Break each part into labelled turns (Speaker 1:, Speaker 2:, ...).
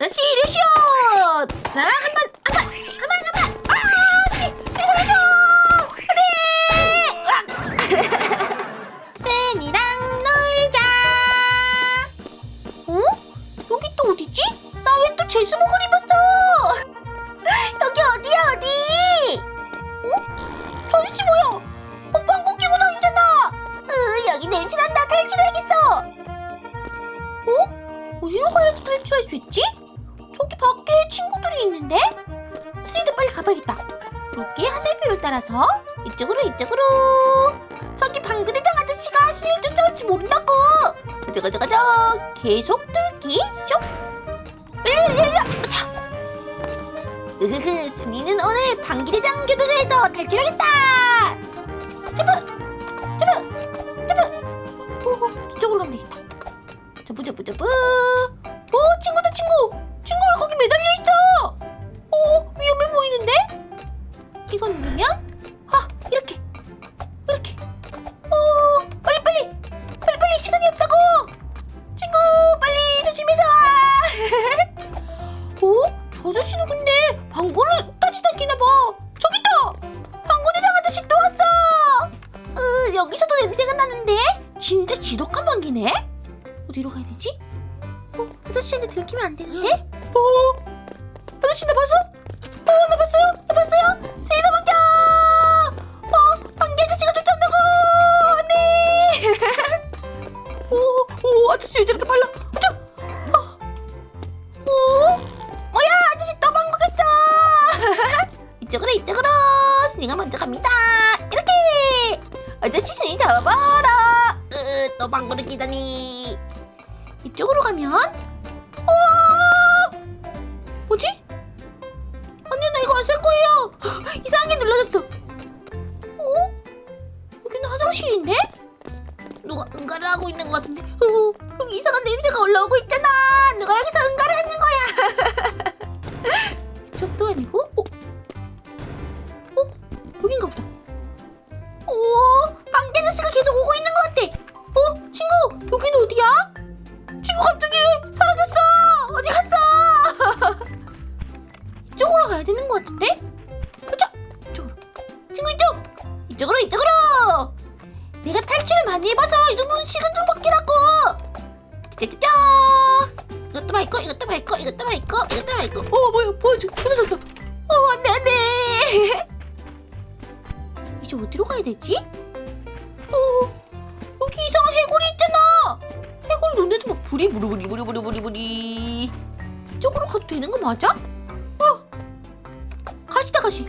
Speaker 1: 아저씨 이리오시오. 나랑 한 번 한 번 한 번 한 번. 아 순이 순이 살려줘 그래. 순이랑 놀자. 어? 여기 또 어디지? 나 왜 또 제수복을 입었어? 여기 어디야 어디? 어? 저 아저씨 뭐야? 어, 방귀 끼고 다니잖아. 으, 여기 냄새난다 탈출해야겠어. 어? 어디로 가야지 탈출할 수 있지? 저기 밖에 친구들이 있는데? 수리도 빨리 가봐야겠다. 이렇게 하살표를 따라서 이쪽으로 이쪽으로. 저기 방글이장 아저씨가 수리를 쫓아올지 모른다고. 가자 가자 가자. 계속 뚫기. 쇽 빨리 빨리 빨리. 자 으흐흐 순이는 오늘 방기대장 교도소에서 탈출하겠다 안 되는데 어 아저씨 나 봤어? 어 나 봤어요? 나 봤어요? 세이나 방귀 어 방귀 아저씨가 쫓아온다고! 안돼 오오 아저씨 왜 저렇게 빨라 이상하게 눌러졌어 어? 여기는 화장실인데? 누가 응가를 하고 있는 것 같은데 어, 여기 이상한 냄새가 올라오고 있잖아 누가 여기서 응가를 하는 거야 이쪽도 아니고 어? 어? 여긴가 보다 오 빵개 아저씨가 계속 오고 있는 것 같아 어? 친구 여기는 어디야? 친구 갑자기 사라졌어 어디 갔어 이쪽으로 가야 되는 것 같은데 이쪽으로 이쪽으로! 내가 탈출을 많이 해봐서 이 정도는 식은 죽 먹기라고! 짜자자 이것도 밟고 이것도 밟고 이것도 밟고 이것도 밟고. 어 뭐야 지금 부서졌어. 어 안돼 안돼! 이제 어디로 가야 되지? 어 여기 이상한 해골이 있잖아! 해골 눈에서 막 불이 부리부리 부리부리 부리부리. 이쪽으로 가도 되는 거 맞아? 어! 가시다 가시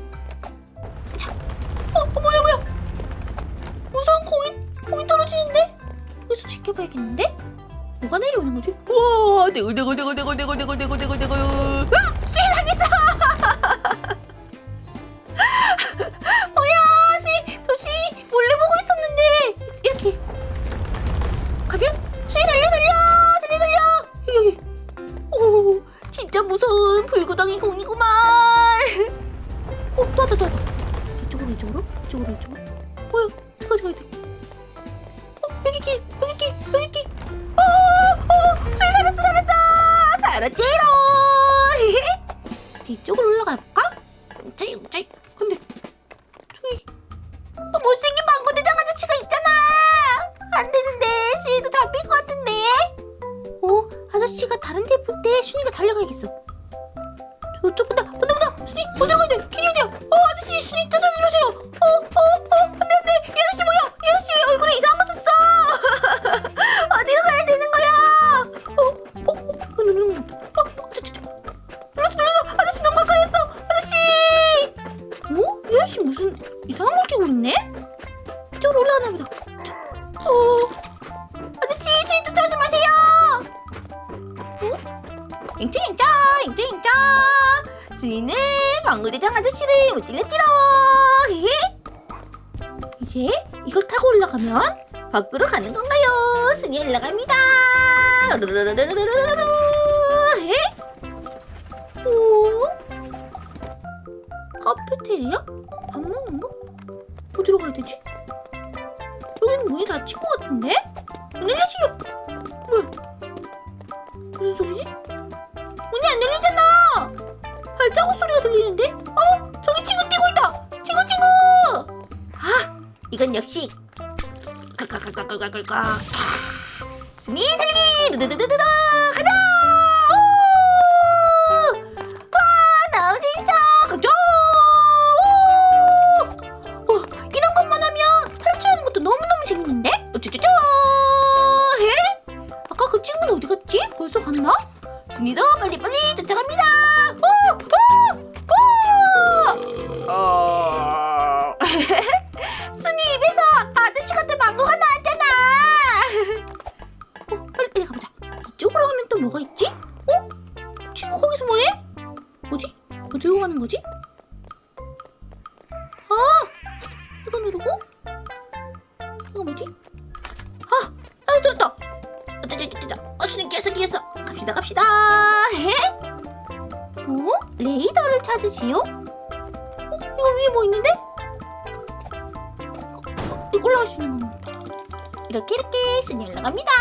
Speaker 1: 지켜봐야겠는데 뭐가 내려오는 거지? 우와 내가 내가 내가 내가 내가 내가 내가 내가 내가 주인은 방구대장 아저씨를 무찔렀지롱. 이제 이걸 타고 올라가면 밖으로 가는 건가요? 승에 올라갑니다. 르르르르르르르. 오? 카페테리아? 밥 먹는 거? 어디로 가야 되지? 여긴 문이 닫힌 것 같은데? 문을 걸까? 스니들기! 친구 거기서 뭐해? 뭐지? 어디로 가는 거지? 아! 이거 누르고? 이거 뭐지? 아! 아, 들었다! 어쩌저쩌저 어, 순이 끼었어 끼었어! 갑시다 갑시다! 해? 어? 레이더를 찾으시오? 어? 이거 위에 뭐 있는데? 어, 어, 올라갈 수 있는 건가? 이렇게 이렇게 순이 올라갑니다.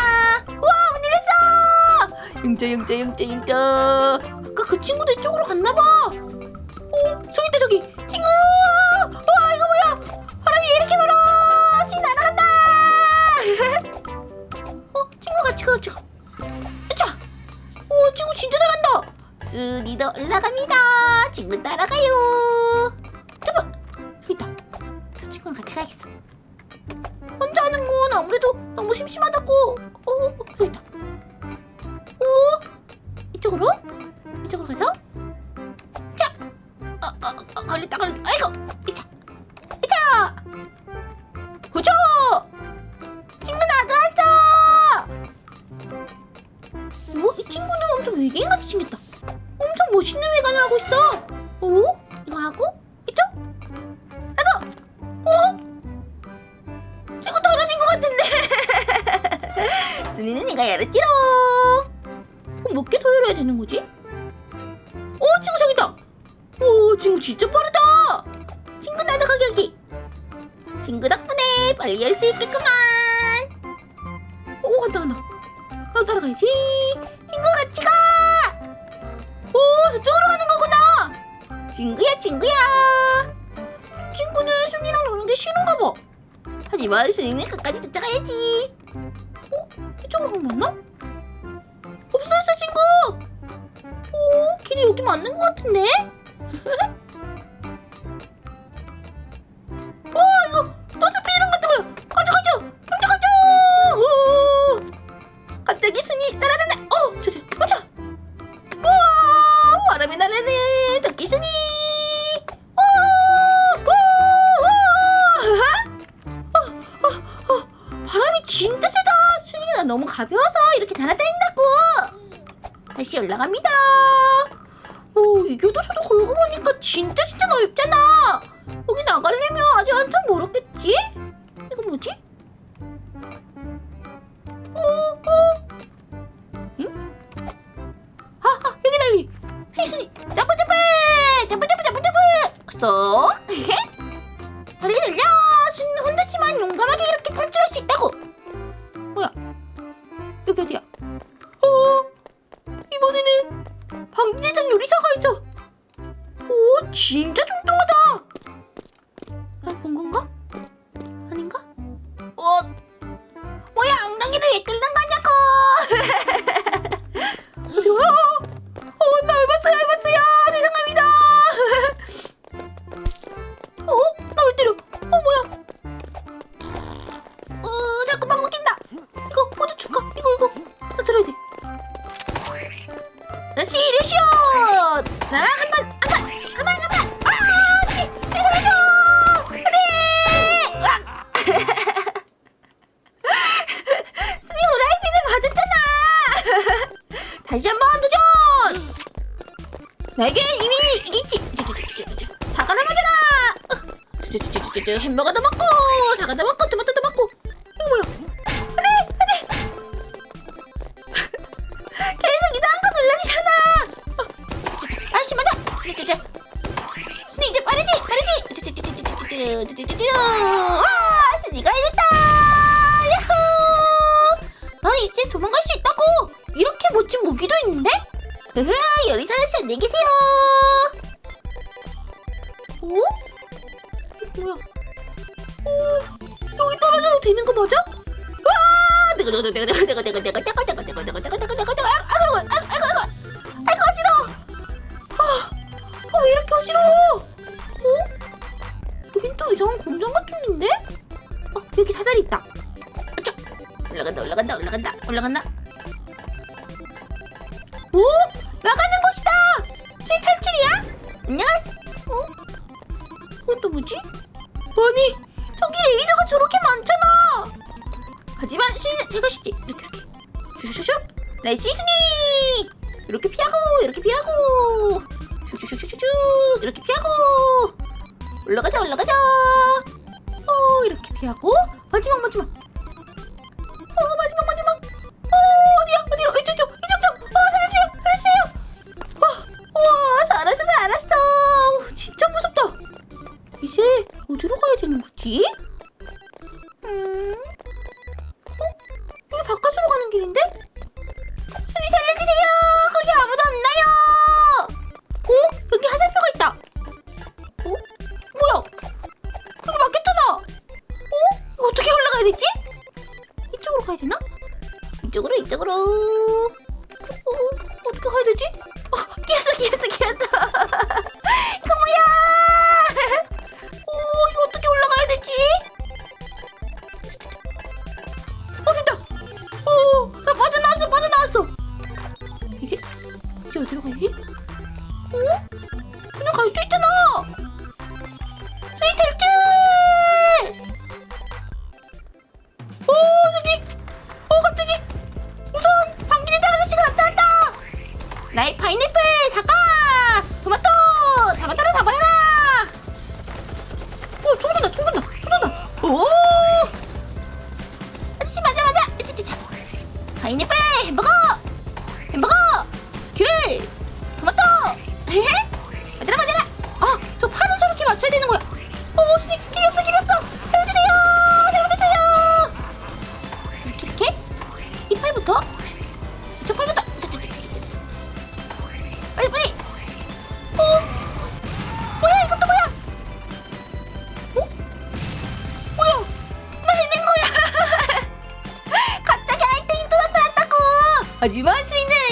Speaker 1: 우와 문 열렸어. 영자 영자 영자 영자. 아까 그 친구도 이쪽으로 갔나봐. 어 저기 있다 저기 친구. 와 이거 뭐야? 바람이 왜 이렇게 불어? 지 날아간다. 어 친구 같이 가 같이 가. 자. 오 친구 진짜 잘한다. 순이도 올라갑니다. 친구 따라가요. 외계인같이 생겼다. 엄청 멋있는 외관을 하고 있어. 오, 이거 하고 이쪽? 나도. 어? 친구 떨어진 것 같은데. 순이는 이가 열었지롱. 그럼 몇 개 더 열어야 되는 거지? 오, 친구 저기다. 오, 친구 진짜 빠르다. 친구 나도 거기 여기. 친구 덕분에 빨리 열 수 있겠구만. 오, 간다 간다. 나도 따라가야지. 오, 저쪽으로 가는 거구나. 친구야, 친구야. 친구는 순이랑 노는 게 싫은가 봐. 하지만 순이는 끝까지 쫓아가야지. 어? 이쪽으로 가면 맞나? 없어졌어 친구. 오 길이 여기 맞는 것 같은데? 다시 올라갑니다. 오, 이 교도소도 걸고 보니까 진짜 진짜 넓잖아. 여기 나가려면 아직 한참 멀었겠지? 이거 뭐지? 다시 한 번 도전. 내게 이미 이기지. 맞아라. 쭈쭈쭈쭈쭈 햄버거도 먹고 사과도 먹고 토마토도 먹고. 이거 뭐야? 안돼 안돼. 계속 이상한 거 눌러주잖아. 어, 아씨 맞아. 순이 이제 빠르지 빠르지. 와 순이가 이겼다 야호 넌 이제 도망갈 수 있다고 멋진 무기도 있는데 으흐 요리사 아저씨 안녕히 계세요 어? 뭐야? 오, 여기 떨어져도 되는 거 맞아? 와! 내가 내가 내가 내가 내가 내가 내가 내가 내가 내가 내가 내가 내가 내가 내가 아이고 아이고 아이고 아이고 아이고 어지러워. 아, 아, 왜 이렇게 어지러워? 어? 여긴 또 이상한 공장 같은 데인데? 어, 여기 사다리 있다. 아차! 올라간다 올라간다 올라간다 올라간다. 오! 나가는 곳이다! 실 탈출이야? 안녕하세요. 어? 그건 또 뭐지? 아니, 저기 레이저가 저렇게 많잖아! 하지만 수인은 제가 쉽지. 이렇게, 이렇게. 슈슈슈슉! 나의 시스니! 이렇게 피하고, 이렇게 피하고! 슈슈슈슈슈! 이렇게 피하고! 올라가자, 올라가자! 어, 이렇게 피하고. 마지막, 마지막. 어디로 가야 되는 거지? 음,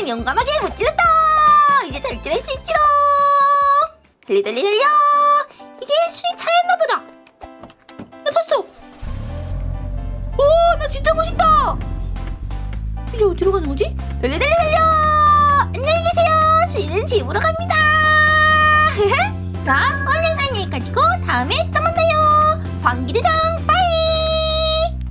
Speaker 1: 용감하게 무찔렀다. 이제 탈출할 수 있지롱. 달리 달리 달려. 이게 수인 차였나 보다. 나 탔어. 오나 진짜 멋있다. 이제 어디로 가는 거지? 달려 달려 달려. 안녕히 계세요. 저희는 집으로 갑니다. 그럼 얼른 산 여기까지고 다음에 또 만나요. 방귀르다